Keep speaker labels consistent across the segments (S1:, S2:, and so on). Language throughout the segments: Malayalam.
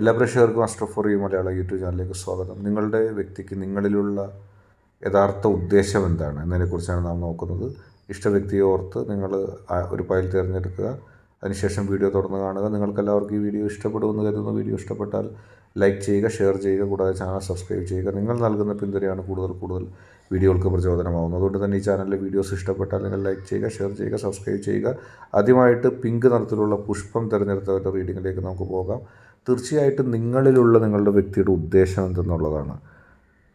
S1: എല്ലാ പ്രേക്ഷകർക്കും master for you Malayala YouTube ചാനലിലേക്ക് സ്വാഗതം നിങ്ങളുടെ വ്യക്തിക്ക് നിങ്ങളിലുള്ള യഥാർത്ഥ ഉദ്ദേശം എന്താണ് എന്നതിനെക്കുറിച്ചാണ് നാം നോക്കുന്നത് ഇഷ്ട വ്യക്തിയെ ഓർത്ത് നിങ്ങൾ ഒരു ഫയൽ തിരഞ്ഞെടുക്കുക അതിനുശേഷം വീഡിയോ തുടർന്ന് കാണുക നിങ്ങൾക്ക് എല്ലാവർക്കും ഈ വീഡിയോ ഇഷ്ടപ്പെടുമെന്ന് കരുതുന്ന വീഡിയോ ഇഷ്ടപ്പെട്ടാൽ ലൈക്ക് ചെയ്യുക ഷെയർ ചെയ്യുക കൂടാതെ ചാനൽ സബ്സ്ക്രൈബ് ചെയ്യുക നിങ്ങൾ നൽകുന്ന പിന്തുണയാണ് കൂടുതൽ കൂടുതൽ വീഡിയോകൾക്ക് പ്രചോദനമാകുന്നത് അതുകൊണ്ട് തന്നെ ഈ ചാനലിലെ വീഡിയോസ് ഇഷ്ടപ്പെട്ടാൽ നിങ്ങൾ ലൈക്ക് ചെയ്യുക ഷെയർ ചെയ്യുക സബ്സ്ക്രൈബ് ചെയ്യുക ആദ്യമായിട്ട് പിങ്ക് നിറത്തിലുള്ള പുഷ്പം തിരഞ്ഞെടുത്തവരുടെ റീഡിങ്ങിലേക്ക് നമുക്ക് പോകാം തീർച്ചയായിട്ടും നിങ്ങളിലുള്ള നിങ്ങളുടെ വ്യക്തിയുടെ ഉദ്ദേശം എന്തെന്നുള്ളതാണ്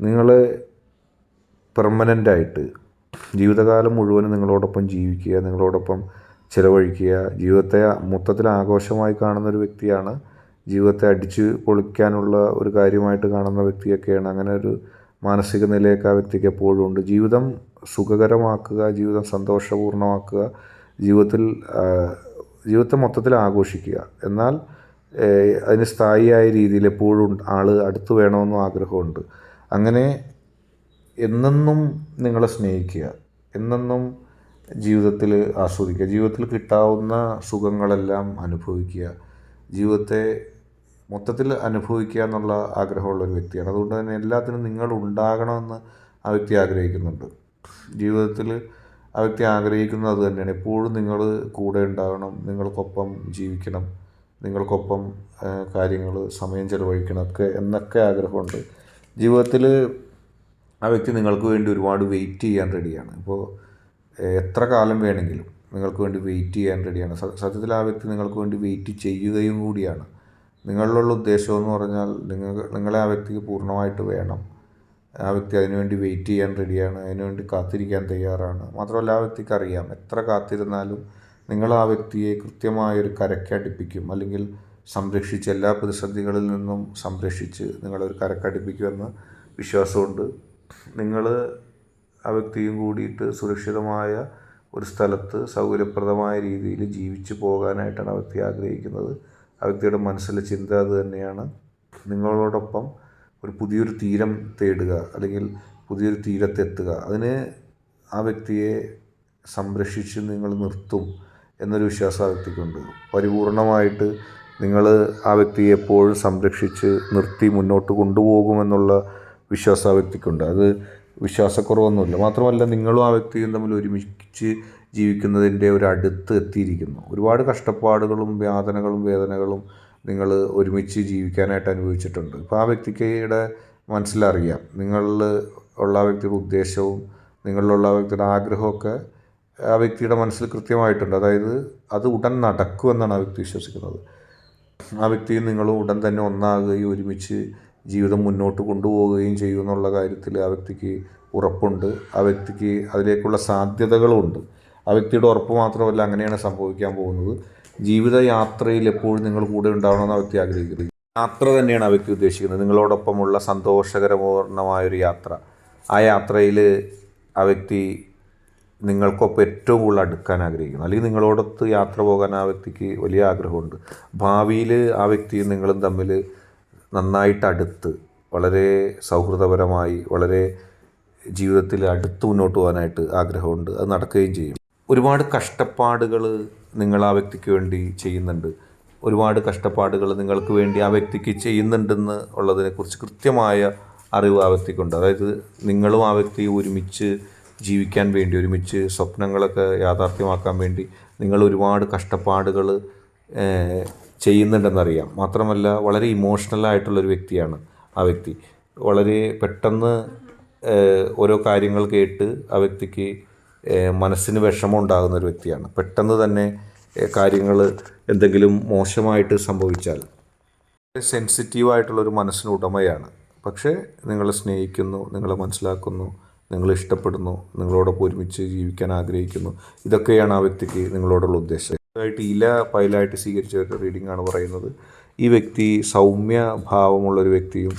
S1: നിങ്ങൾ പെർമനൻ്റായിട്ട് ജീവിതകാലം മുഴുവനും നിങ്ങളോടൊപ്പം ജീവിക്കുക നിങ്ങളോടൊപ്പം ചിലവഴിക്കുക ജീവിതത്തെ മൊത്തത്തിൽ ആഘോഷമായി കാണുന്ന ഒരു വ്യക്തിയാണ് ജീവിതത്തെ അടിച്ച് പൊളിക്കാനുള്ള ഒരു കാര്യമായിട്ട് കാണുന്ന വ്യക്തിയൊക്കെയാണ് അങ്ങനെ ഒരു മാനസിക നിലയൊക്കെ ആ വ്യക്തിക്ക് എപ്പോഴും ഉണ്ട് ജീവിതം സുഖകരമാക്കുക ജീവിതം സന്തോഷപൂർണ്ണമാക്കുക ജീവിതത്തിൽ ജീവിതത്തെ മൊത്തത്തിൽ ആഘോഷിക്കുക എന്നാൽ അതിന് സ്ഥായിയായ രീതിയിൽ എപ്പോഴും ആൾ അടുത്ത് വേണമെന്നും ആഗ്രഹമുണ്ട് അങ്ങനെ എന്നെന്നും നിങ്ങളെ സ്നേഹിക്കുക എന്നെന്നും ജീവിതത്തിൽ ആസ്വദിക്കുക ജീവിതത്തിൽ കിട്ടാവുന്ന സുഖങ്ങളെല്ലാം അനുഭവിക്കുക ജീവിതത്തെ മൊത്തത്തിൽ അനുഭവിക്കുക എന്നുള്ള ആഗ്രഹമുള്ള ഒരു വ്യക്തിയാണ് അതുകൊണ്ട് തന്നെ എല്ലാത്തിനും നിങ്ങൾ ഉണ്ടാകണമെന്ന് ആ വ്യക്തി ആഗ്രഹിക്കുന്നുണ്ട് ജീവിതത്തിൽ ആ വ്യക്തി ആഗ്രഹിക്കുന്നത് അത് തന്നെയാണ് എപ്പോഴും നിങ്ങൾ കൂടെ ഉണ്ടാകണം നിങ്ങൾക്കൊപ്പം ജീവിക്കണം നിങ്ങൾക്കൊപ്പം കാര്യങ്ങൾ സമയം ചിലവഴിക്കണമൊക്കെ എന്നൊക്കെ ആഗ്രഹമുണ്ട് ജീവിതത്തിൽ ആ വ്യക്തി നിങ്ങൾക്ക് വേണ്ടി ഒരുപാട് വെയിറ്റ് ചെയ്യാൻ റെഡിയാണ് ഇപ്പോൾ എത്ര കാലം വേണമെങ്കിലും നിങ്ങൾക്ക് വേണ്ടി വെയിറ്റ് ചെയ്യാൻ റെഡിയാണ് സത്യത്തിൽ ആ വ്യക്തി നിങ്ങൾക്ക് വേണ്ടി വെയിറ്റ് ചെയ്യുകയും കൂടിയാണ് നിങ്ങളിലുള്ള ഉദ്ദേശം എന്ന് പറഞ്ഞാൽ നിങ്ങൾ നിങ്ങളെ ആ വ്യക്തിക്ക് പൂർണ്ണമായിട്ട് വേണം ആ വ്യക്തി അതിനുവേണ്ടി വെയിറ്റ് ചെയ്യാൻ റെഡിയാണ് അതിനുവേണ്ടി കാത്തിരിക്കാൻ തയ്യാറാണ് മാത്രമല്ല ആ വ്യക്തിക്ക് അറിയാം എത്ര കാത്തിരുന്നാലും നിങ്ങൾ ആ വ്യക്തിയെ കൃത്യമായൊരു കരക്കടിപ്പിക്കും അല്ലെങ്കിൽ സംരക്ഷിച്ച് എല്ലാ പ്രതിസന്ധികളിൽ നിന്നും സംരക്ഷിച്ച് നിങ്ങളൊരു കരക്കടിപ്പിക്കുമെന്ന് വിശ്വാസമുണ്ട് നിങ്ങൾ ആ വ്യക്തിയും കൂടിയിട്ട് സുരക്ഷിതമായ ഒരു സ്ഥലത്ത് സൗകര്യപ്രദമായ രീതിയിൽ ജീവിച്ചു പോകാനായിട്ടാണ് ആ വ്യക്തി ആഗ്രഹിക്കുന്നത് ആ വ്യക്തിയുടെ മനസ്സിലെ ചിന്ത അത് തന്നെയാണ് നിങ്ങളോടൊപ്പം ഒരു പുതിയൊരു തീരം തേടുക അല്ലെങ്കിൽ പുതിയൊരു തീരത്തെത്തുക അതിന് ആ വ്യക്തിയെ സംരക്ഷിച്ച് നിങ്ങൾ നിർത്തും എന്നൊരു വിശ്വാസം ആ വ്യക്തിക്കുണ്ട് പരിപൂർണമായിട്ട് നിങ്ങൾ ആ വ്യക്തിയെ എപ്പോഴും സംരക്ഷിച്ച് നിർത്തി മുന്നോട്ട് കൊണ്ടുപോകുമെന്നുള്ള വിശ്വാസം ആ വ്യക്തിക്കുണ്ട് അത് വിശ്വാസക്കുറവൊന്നുമില്ല മാത്രമല്ല നിങ്ങളും ആ വ്യക്തിയും തമ്മിൽ ഒരുമിച്ച് ജീവിക്കുന്നതിൻ്റെ ഒരു അടുത്ത് എത്തിയിരിക്കുന്നു ഒരുപാട് കഷ്ടപ്പാടുകളും വ്യാധനകളും വേദനകളും നിങ്ങൾ ഒരുമിച്ച് ജീവിക്കാനായിട്ട് അനുഭവിച്ചിട്ടുണ്ട് ഇപ്പോൾ ആ വ്യക്തിക്കയുടെ മനസ്സിലറിയാം നിങ്ങളിൽ ഉള്ള വ്യക്തിയുടെ ഉദ്ദേശവും നിങ്ങളിലുള്ള വ്യക്തിയുടെ ആഗ്രഹമൊക്കെ ആ വ്യക്തിയുടെ മനസ്സിൽ കൃത്യമായിട്ടുണ്ട് അതായത് അത് ഉടൻ നടക്കുമെന്നാണ് ആ വ്യക്തി വിശ്വസിക്കുന്നത് ആ വ്യക്തിയും നിങ്ങളും ഉടൻ തന്നെ ഒന്നാകുകയും ഒരുമിച്ച് ജീവിതം മുന്നോട്ട് കൊണ്ടുപോവുകയും ചെയ്യും എന്നുള്ള കാര്യത്തിൽ ആ വ്യക്തിക്ക് ഉറപ്പുണ്ട് ആ വ്യക്തിക്ക് അതിലേക്കുള്ള സാധ്യതകളുമുണ്ട് ആ വ്യക്തിയുടെ ഉറപ്പ് മാത്രമല്ല അങ്ങനെയാണ് സംഭവിക്കാൻ പോകുന്നത് ജീവിതയാത്രയിൽ എപ്പോഴും നിങ്ങൾ കൂടെ ഉണ്ടാവണമെന്ന് ആ വ്യക്തി ആഗ്രഹിക്കുന്നത് യാത്ര തന്നെയാണ് ആ വ്യക്തി ഉദ്ദേശിക്കുന്നത് നിങ്ങളോടൊപ്പമുള്ള സന്തോഷകരപൂർണമായൊരു യാത്ര ആ യാത്രയിൽ ആ വ്യക്തി നിങ്ങൾക്കൊപ്പം ഏറ്റവും കൂടുതൽ അടുക്കാൻ ആഗ്രഹിക്കുന്നു അല്ലെങ്കിൽ നിങ്ങളോടൊത്ത് യാത്ര പോകാൻ ആ വ്യക്തിക്ക് വലിയ ആഗ്രഹമുണ്ട് ഭാവിയിൽ ആ വ്യക്തിയും നിങ്ങളും തമ്മിൽ നന്നായിട്ട് അടുത്ത് വളരെ സൗഹൃദപരമായി വളരെ ജീവിതത്തിൽ അടുത്ത് മുന്നോട്ട് പോകാനായിട്ട് ആഗ്രഹമുണ്ട് അത് നടക്കുകയും ചെയ്യും ഒരുപാട് കഷ്ടപ്പാടുകൾ നിങ്ങൾ ആ വ്യക്തിക്ക് വേണ്ടി ചെയ്യുന്നുണ്ട് ഒരുപാട് കഷ്ടപ്പാടുകൾ നിങ്ങൾക്ക് വേണ്ടി ആ വ്യക്തിക്ക് ചെയ്യുന്നുണ്ടെന്ന് ഉള്ളതിനെക്കുറിച്ച് കൃത്യമായ അറിവ് ആ വ്യക്തിക്കുണ്ട് അതായത് നിങ്ങളും ആ വ്യക്തിയും ഒരുമിച്ച് ജീവിക്കാൻ വേണ്ടി ഒരുമിച്ച് സ്വപ്നങ്ങളൊക്കെ യാഥാർത്ഥ്യമാക്കാൻ വേണ്ടി നിങ്ങൾ ഒരുപാട് കഷ്ടപ്പാടുകൾ ചെയ്യുന്നുണ്ടെന്നറിയാം മാത്രമല്ല വളരെ ഇമോഷണലായിട്ടുള്ളൊരു വ്യക്തിയാണ് ആ വ്യക്തി വളരെ പെട്ടെന്ന് ഓരോ കാര്യങ്ങൾ കേട്ട് ആ വ്യക്തിക്ക് മനസ്സിന് വിഷമം ഉണ്ടാകുന്ന ഒരു വ്യക്തിയാണ് പെട്ടെന്ന് തന്നെ കാര്യങ്ങൾ എന്തെങ്കിലും മോശമായിട്ട് സംഭവിച്ചാൽ സെൻസിറ്റീവായിട്ടുള്ളൊരു മനസ്സിന് ഉടമയാണ് പക്ഷേ നിങ്ങളെ സ്നേഹിക്കുന്നു നിങ്ങളെ മനസ്സിലാക്കുന്നു നിങ്ങൾ ഇഷ്ടപ്പെടുന്നു നിങ്ങളോടൊപ്പം ഒരുമിച്ച് ജീവിക്കാൻ ആഗ്രഹിക്കുന്നു ഇതൊക്കെയാണ് ആ വ്യക്തിക്ക് നിങ്ങളോടുള്ള ഉദ്ദേശം ആയിട്ട് ഇല പൈലായിട്ട് സ്വീകരിച്ച ഒരു റീഡിംഗ് ആണ് പറയുന്നത് ഈ വ്യക്തി സൗമ്യ ഭാവമുള്ളൊരു വ്യക്തിയും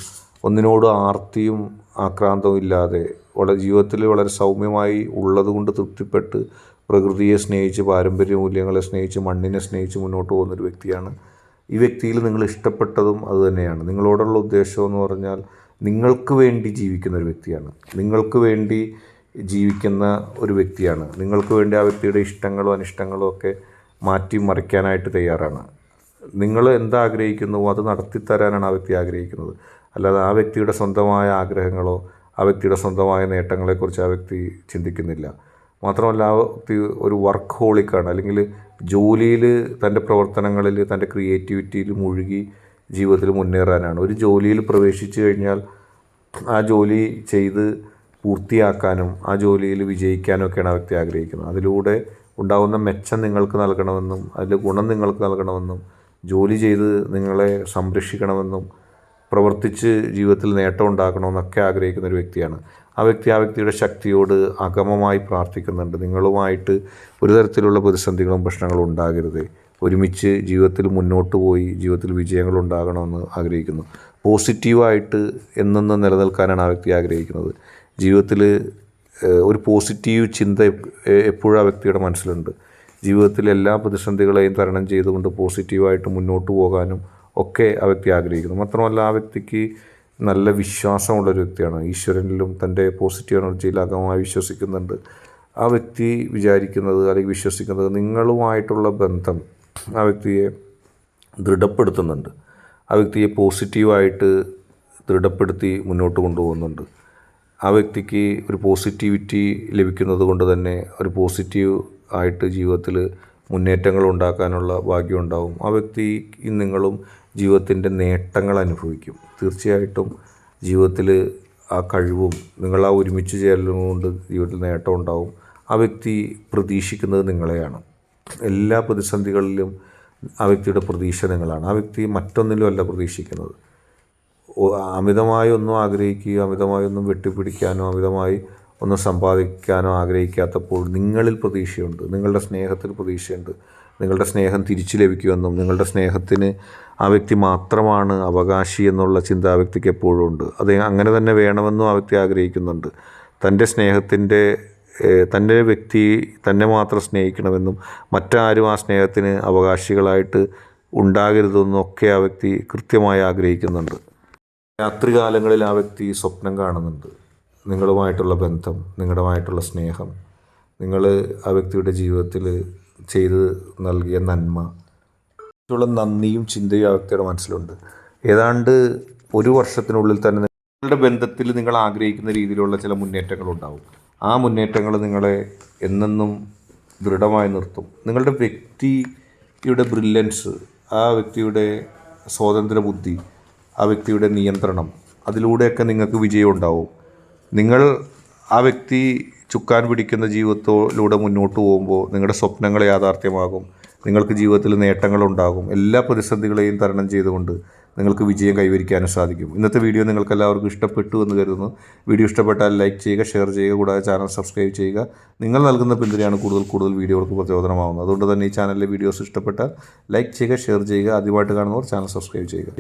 S1: ഒന്നിനോട് ആർത്തിയും ആക്രാന്തവും ഇല്ലാതെ വളരെ ജീവിതത്തിൽ വളരെ സൗമ്യമായി ഉള്ളതുകൊണ്ട് തൃപ്തിപ്പെട്ട് പ്രകൃതിയെ സ്നേഹിച്ച് പാരമ്പര്യ മൂല്യങ്ങളെ സ്നേഹിച്ച് മണ്ണിനെ സ്നേഹിച്ച് മുന്നോട്ട് പോകുന്നൊരു വ്യക്തിയാണ് ഈ വ്യക്തിയിൽ നിങ്ങൾ ഇഷ്ടപ്പെട്ടതും അതുതന്നെയാണ് നിങ്ങളോടുള്ള ഉദ്ദേശം എന്ന് പറഞ്ഞാൽ നിങ്ങൾക്ക് വേണ്ടി ജീവിക്കുന്ന ഒരു വ്യക്തിയാണ് നിങ്ങൾക്ക് വേണ്ടി ജീവിക്കുന്ന ഒരു വ്യക്തിയാണ് നിങ്ങൾക്ക് വേണ്ടി ആ വ്യക്തിയുടെ ഇഷ്ടങ്ങളും അനിഷ്ടങ്ങളും ഒക്കെ മാറ്റി മറിക്കാനായിട്ട് തയ്യാറാണ് നിങ്ങൾ എന്താഗ്രഹിക്കുന്നുവോ അത് നടത്തിത്തരാനാണ് ആ വ്യക്തി ആഗ്രഹിക്കുന്നത് അല്ലാതെ ആ വ്യക്തിയുടെ സ്വന്തമായ ആഗ്രഹങ്ങളോ ആ വ്യക്തിയുടെ സ്വന്തമായ നേട്ടങ്ങളെക്കുറിച്ച് ആ വ്യക്തി ചിന്തിക്കുന്നില്ല മാത്രമല്ല ആ വ്യക്തി ഒരു വർക്ക് ഹോളിക്കാണ് അല്ലെങ്കിൽ ജോലിയിൽ തൻ്റെ പ്രവർത്തനങ്ങളിൽ തൻ്റെ ക്രിയേറ്റിവിറ്റിയിൽ മുഴുകി ജീവിതത്തിൽ മുന്നേറാനാണ് ഒരു ജോലിയിൽ പ്രവേശിച്ചു കഴിഞ്ഞാൽ ആ ജോലി ചെയ്ത് പൂർത്തിയാക്കാനും ആ ജോലിയിൽ വിജയിക്കാനും ഒക്കെയാണ് ആ വ്യക്തി ആഗ്രഹിക്കുന്നത് അതിലൂടെ ഉണ്ടാകുന്ന മെച്ചം നിങ്ങൾക്ക് നൽകണമെന്നും അതിൽ ഗുണം നിങ്ങൾക്ക് നൽകണമെന്നും ജോലി ചെയ്ത് നിങ്ങളെ സംരക്ഷിക്കണമെന്നും പ്രവർത്തിച്ച് ജീവിതത്തിൽ നേട്ടം ഉണ്ടാക്കണമെന്നൊക്കെ ആഗ്രഹിക്കുന്ന ഒരു വ്യക്തിയാണ് ആ വ്യക്തി ആ വ്യക്തിയുടെ ശക്തിയോട് അകമമായി പ്രാർത്ഥിക്കുന്നുണ്ട് നിങ്ങളുമായിട്ട് ഒരു തരത്തിലുള്ള പ്രതിസന്ധികളും പ്രശ്നങ്ങളും ഉണ്ടാകരുത് ഒരുമിച്ച് ജീവിതത്തിൽ മുന്നോട്ട് പോയി ജീവിതത്തിൽ വിജയങ്ങൾ ഉണ്ടാകണമെന്ന് ആഗ്രഹിക്കുന്നു പോസിറ്റീവായിട്ട് എന്നെന്ന് നിലനിൽക്കാനാണ് ആ വ്യക്തി ആഗ്രഹിക്കുന്നത് ജീവിതത്തിൽ ഒരു പോസിറ്റീവ് ചിന്ത എപ്പോഴും ആ വ്യക്തിയുടെ മനസ്സിലുണ്ട് ജീവിതത്തിലെ എല്ലാ പ്രതിസന്ധികളെയും തരണം ചെയ്തുകൊണ്ട് പോസിറ്റീവായിട്ട് മുന്നോട്ട് പോകാനും ഒക്കെ ആ വ്യക്തി ആഗ്രഹിക്കുന്നു മാത്രമല്ല ആ വ്യക്തിക്ക് നല്ല വിശ്വാസമുള്ളൊരു വ്യക്തിയാണ് ഈശ്വരനിലും തൻ്റെ പോസിറ്റീവ് എനർജിയിൽ അകമായി വിശ്വസിക്കുന്നുണ്ട് ആ വ്യക്തി വിചാരിക്കുന്നത് അല്ലെങ്കിൽ വിശ്വസിക്കുന്നത് നിങ്ങളുമായിട്ടുള്ള ബന്ധം ആ വ്യക്തിയെ ദൃഢപ്പെടുത്തുന്നുണ്ട് ആ വ്യക്തിയെ പോസിറ്റീവായിട്ട് ദൃഢപ്പെടുത്തി മുന്നോട്ട് കൊണ്ടുപോകുന്നുണ്ട് ആ വ്യക്തിക്ക് ഒരു പോസിറ്റിവിറ്റി ലഭിക്കുന്നത് കൊണ്ട് തന്നെ ഒരു പോസിറ്റീവ് ആയിട്ട് ജീവിതത്തിൽ മുന്നേറ്റങ്ങൾ ഉണ്ടാക്കാനുള്ള ഭാഗ്യം ഉണ്ടാവും ആ വ്യക്തി നിങ്ങളും ജീവിതത്തിൻ്റെ നേട്ടങ്ങൾ അനുഭവിക്കും തീർച്ചയായിട്ടും ജീവിതത്തിൽ ആ കഴിവും നിങ്ങൾ ആ ഒരുമിച്ച് ചേരലും കൊണ്ട് ജീവിതത്തിൽ നേട്ടം ഉണ്ടാവും ആ വ്യക്തി പ്രതീക്ഷിക്കുന്നത് നിങ്ങളെയാണ് എല്ലാ പ്രതിസന്ധികളിലും ആ വ്യക്തിയുടെ പ്രതീക്ഷ നിങ്ങളാണ് ആ വ്യക്തി മറ്റൊന്നിലും അല്ല പ്രതീക്ഷിക്കുന്നത് അമിതമായി ഒന്നും ആഗ്രഹിക്കുകയോ അമിതമായി ഒന്നും വെട്ടിപ്പിടിക്കാനോ അമിതമായി ഒന്നും സമ്പാദിക്കാനോ ആഗ്രഹിക്കാത്തപ്പോൾ നിങ്ങളിൽ പ്രതീക്ഷയുണ്ട് നിങ്ങളുടെ സ്നേഹത്തിൽ പ്രതീക്ഷയുണ്ട് നിങ്ങളുടെ സ്നേഹം തിരിച്ചു ലഭിക്കുമെന്നും നിങ്ങളുടെ സ്നേഹത്തിന് ആ വ്യക്തി മാത്രമാണ് അവകാശി എന്നുള്ള ചിന്ത ആ വ്യക്തിക്ക് എപ്പോഴും ഉണ്ട് അത് അങ്ങനെ തന്നെ വേണമെന്നും ആ വ്യക്തി ആഗ്രഹിക്കുന്നുണ്ട് തൻ്റെ സ്നേഹത്തിൻ്റെ തൻ്റെ വ്യക്തി തന്നെ മാത്രം സ്നേഹിക്കണമെന്നും മറ്റാരും ആ സ്നേഹത്തിന് അവകാശികളായിട്ട് ഉണ്ടാകരുതെന്നും ഒക്കെ ആ വ്യക്തി കൃത്യമായി ആഗ്രഹിക്കുന്നുണ്ട് രാത്രികാലങ്ങളിൽ ആ വ്യക്തി സ്വപ്നം കാണുന്നുണ്ട് നിങ്ങളുമായിട്ടുള്ള ബന്ധം നിങ്ങളുമായിട്ടുള്ള സ്നേഹം നിങ്ങൾ ആ വ്യക്തിയുടെ ജീവിതത്തിൽ ചെയ്ത് നൽകിയ നന്മ ഉള്ള നന്ദിയും ചിന്തയും ആ വ്യക്തിയുടെ മനസ്സിലുണ്ട് ഏതാണ്ട് ഒരു വർഷത്തിനുള്ളിൽ തന്നെ നിങ്ങളുടെ ബന്ധത്തിൽ നിങ്ങൾ ആഗ്രഹിക്കുന്ന രീതിയിലുള്ള ചില മുന്നേറ്റങ്ങളുണ്ടാവും ആ മുന്നേറ്റങ്ങൾ നിങ്ങളെ എന്നെന്നും ദൃഢമായി നിർത്തും നിങ്ങളുടെ വ്യക്തിയുടെ ബ്രില്യൻസ് ആ വ്യക്തിയുടെ സ്വാതന്ത്ര്യ ബുദ്ധി ആ വ്യക്തിയുടെ നിയന്ത്രണം അതിലൂടെയൊക്കെ നിങ്ങൾക്ക് വിജയം ഉണ്ടാവും നിങ്ങൾ ആ വ്യക്തി ചുക്കാൻ പിടിക്കുന്ന ജീവിതത്തിലൂടെ മുന്നോട്ട് പോകുമ്പോൾ നിങ്ങളുടെ സ്വപ്നങ്ങൾ യാഥാർത്ഥ്യമാകും നിങ്ങൾക്ക് ജീവിതത്തിൽ നേട്ടങ്ങളുണ്ടാകും എല്ലാ പ്രതിസന്ധികളെയും തരണം ചെയ്തുകൊണ്ട് നിങ്ങൾക്ക് വിജയം കൈവരിക്കാനും സാധിക്കും ഇന്നത്തെ വീഡിയോ നിങ്ങൾക്ക് എല്ലാവർക്കും ഇഷ്ടപ്പെട്ടു എന്ന് കരുതുന്നു വീഡിയോ ഇഷ്ടപ്പെട്ടാൽ ലൈക്ക് ചെയ്യുക ഷെയർ ചെയ്യുക കൂടാതെ ചാനൽ സബ്സ്ക്രൈബ് ചെയ്യുക നിങ്ങൾ നൽകുന്ന പിന്തുണയാണ് കൂടുതൽ കൂടുതൽ വീഡിയോകൾക്ക് പ്രചോദനമാകുന്നത് അതുകൊണ്ട് തന്നെ ഈ ചാനലിലെ വീഡിയോസ് ഇഷ്ടപ്പെട്ടാൽ ലൈക്ക് ചെയ്യുക ഷെയർ ചെയ്യുക ആദ്യമായിട്ട് കാണുന്നവർ ചാനൽ സബ്സ്ക്രൈബ് ചെയ്യുക